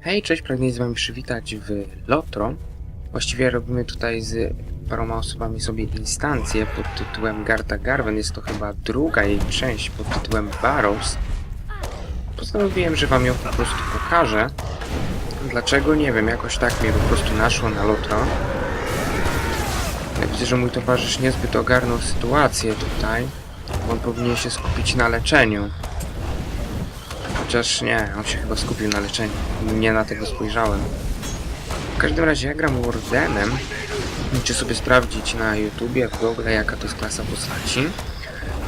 Hej, cześć, pragnę z wami przywitać w Lotro. Właściwie robimy tutaj z paroma osobami sobie instancję pod tytułem Garta Garven. Jest to chyba druga jej część pod tytułem Barrows. Postanowiłem, że wam ją po prostu pokażę. Dlaczego? Nie wiem, jakoś tak mnie po prostu naszło na Lotro. Ja widzę, że mój towarzysz niezbyt ogarnął sytuację tutaj. On powinien się skupić na leczeniu. Chociaż nie, on się chyba skupił na leczeniu. Nie na tego spojrzałem. W każdym razie ja gram Wardenem. Musicie sobie sprawdzić na YouTubie, w Google, jaka to jest klasa postaci.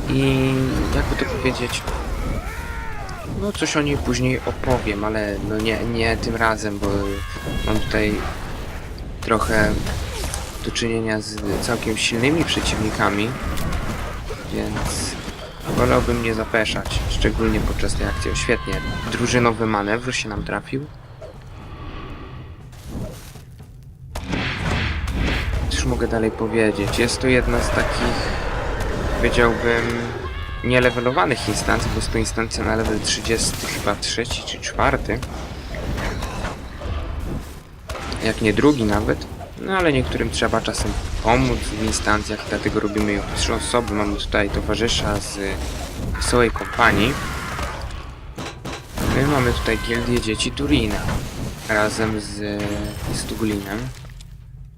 I jakby to powiedzieć... No coś o niej później opowiem, ale no nie, nie tym razem, bo mam tutaj trochę do czynienia z całkiem silnymi przeciwnikami. Więc Wolałbym nie zapeszać, szczególnie podczas tej akcji. O, świetnie. Drużynowy manewr się nam trafił. Cóż mogę dalej powiedzieć? Jest to jedna z takich, powiedziałbym, nielevelowanych instancji, bo jest to instancja na level 30, chyba trzeci czy czwarty. Jak nie drugi nawet. No ale niektórym trzeba czasem pomóc w instancjach, dlatego robimy ją trzy osoby. Mamy tutaj towarzysza z wesołej kompanii. My mamy tutaj gildię dzieci Turina razem z Istugulinem.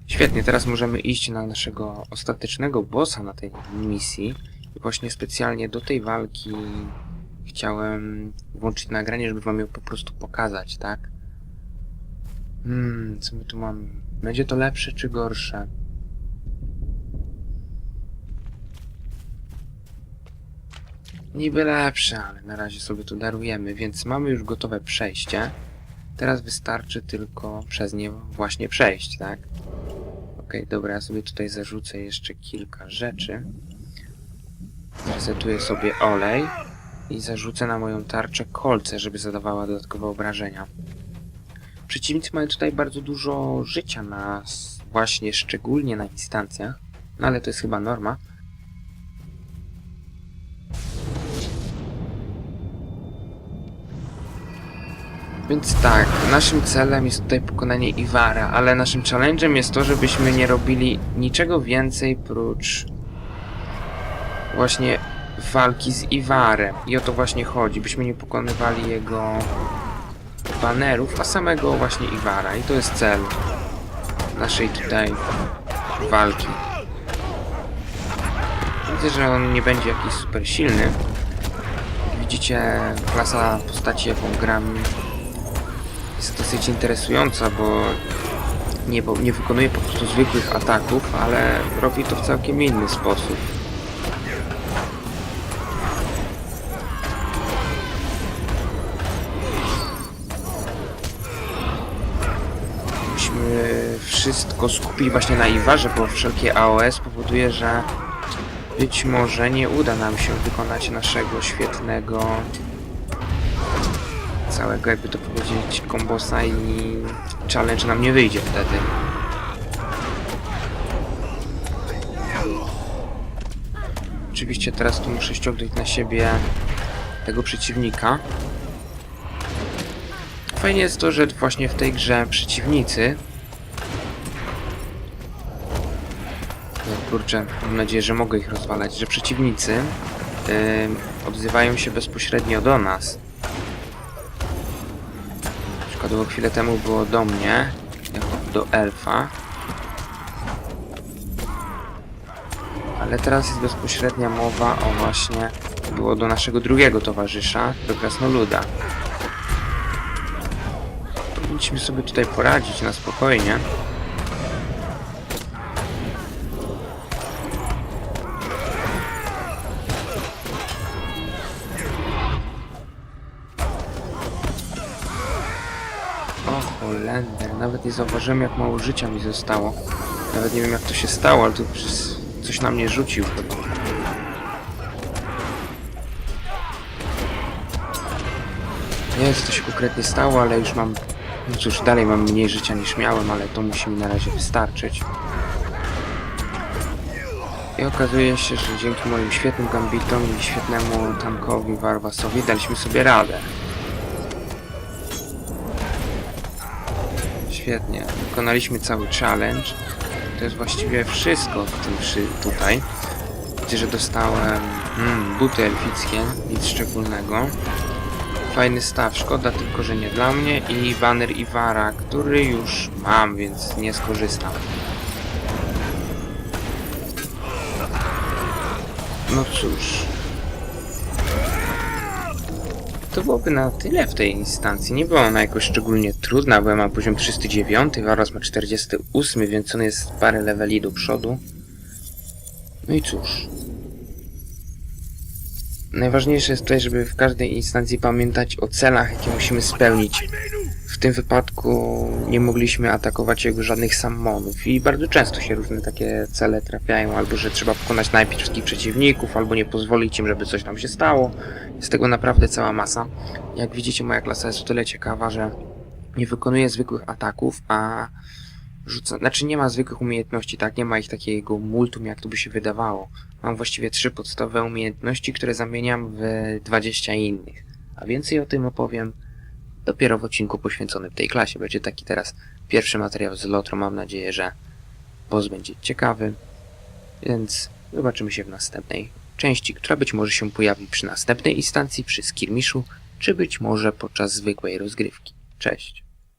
Świetnie, teraz możemy iść na naszego ostatecznego bossa na tej misji. I właśnie specjalnie do tej walki chciałem włączyć nagranie, żeby wam ją po prostu pokazać, tak? Hmm, co my tu mamy? Będzie to lepsze czy gorsze? Niby lepsze, ale na razie sobie to darujemy, więc mamy już gotowe przejście. Teraz wystarczy tylko przez nie właśnie przejść, tak? Okej, dobra, ja sobie tutaj zarzucę jeszcze kilka rzeczy. Zresetuję sobie olej i zarzucę na moją tarczę kolce, żeby zadawała dodatkowe obrażenia. Przeciwnicy mają tutaj bardzo dużo życia na właśnie szczególnie na instancjach, no ale to jest chyba norma. Więc tak, naszym celem jest tutaj pokonanie Iwara, ale naszym challenge'em jest to, żebyśmy nie robili niczego więcej prócz właśnie walki z Iwarem. I o to właśnie chodzi, byśmy nie pokonywali jego banerów, a samego właśnie Iwara. I to jest cel naszej tutaj walki. Widzę, że on nie będzie jakiś super silny. Widzicie, klasa postaci, jaką gram, jest dosyć interesująca, bo nie, nie wykonuje po prostu zwykłych ataków, ale robi to w całkiem inny sposób. Wszystko skupić właśnie na Iwarze, bo wszelkie AOS powoduje, że być może nie uda nam się wykonać naszego świetnego całego, jakby to powiedzieć, kombosa i challenge nam nie wyjdzie wtedy. Oczywiście teraz tu muszę ściągnąć na siebie tego przeciwnika. Fajnie jest to, że właśnie w tej grze przeciwnicy kurczę, mam nadzieję, że mogę ich rozwalać, że przeciwnicy yy, odzywają się bezpośrednio do nas. Przykładowo chwilę temu było do mnie, jako do elfa. Ale teraz jest bezpośrednia mowa o właśnie było do naszego drugiego towarzysza, do Krasnoluda. Powinniśmy sobie tutaj poradzić na spokojnie. Holender, nawet nie zauważyłem jak mało życia mi zostało. Nawet nie wiem jak to się stało, ale przez coś na mnie rzucił. Nie wiem co się konkretnie stało, ale już mam... No cóż, dalej mam mniej życia niż miałem, ale to musi mi na razie wystarczyć. I okazuje się, że dzięki moim świetnym gambitom i świetnemu tankowi Warwasowi daliśmy sobie radę. Świetnie. Wykonaliśmy cały challenge. To jest właściwie wszystko w tym przy, tutaj. Widzę, że dostałem mm, buty elfickie, nic szczególnego. Fajny staw, szkoda tylko, że nie dla mnie i banner Iwara, który już mam, więc nie skorzystam. No cóż. To byłoby na tyle w tej instancji. Nie była ona jakoś szczególnie trudna, bo ja mam poziom 309, Waros ma 48, więc on jest parę leveli do przodu. No i cóż. Najważniejsze jest tutaj, żeby w każdej instancji pamiętać o celach, jakie musimy spełnić. W tym wypadku nie mogliśmy atakować jego żadnych sammonów i bardzo często się różne takie cele trafiają, albo że trzeba pokonać najpierw wszystkich przeciwników, albo nie pozwolić im, żeby coś tam się stało. Jest tego naprawdę cała masa. Jak widzicie, moja klasa jest o tyle ciekawa, że nie wykonuje zwykłych ataków, a rzuca... Znaczy nie ma zwykłych umiejętności, tak? Nie ma ich takiego multum, jak to by się wydawało. Mam właściwie trzy podstawowe umiejętności, które zamieniam w 20 innych. A więcej o tym opowiem dopiero w odcinku poświęconym tej klasie. Będzie taki teraz pierwszy materiał z Lotro. Mam nadzieję, że boss będzie ciekawy. Więc zobaczymy się w następnej części, która być może się pojawi przy następnej instancji, przy skirmiszu, czy być może podczas zwykłej rozgrywki. Cześć!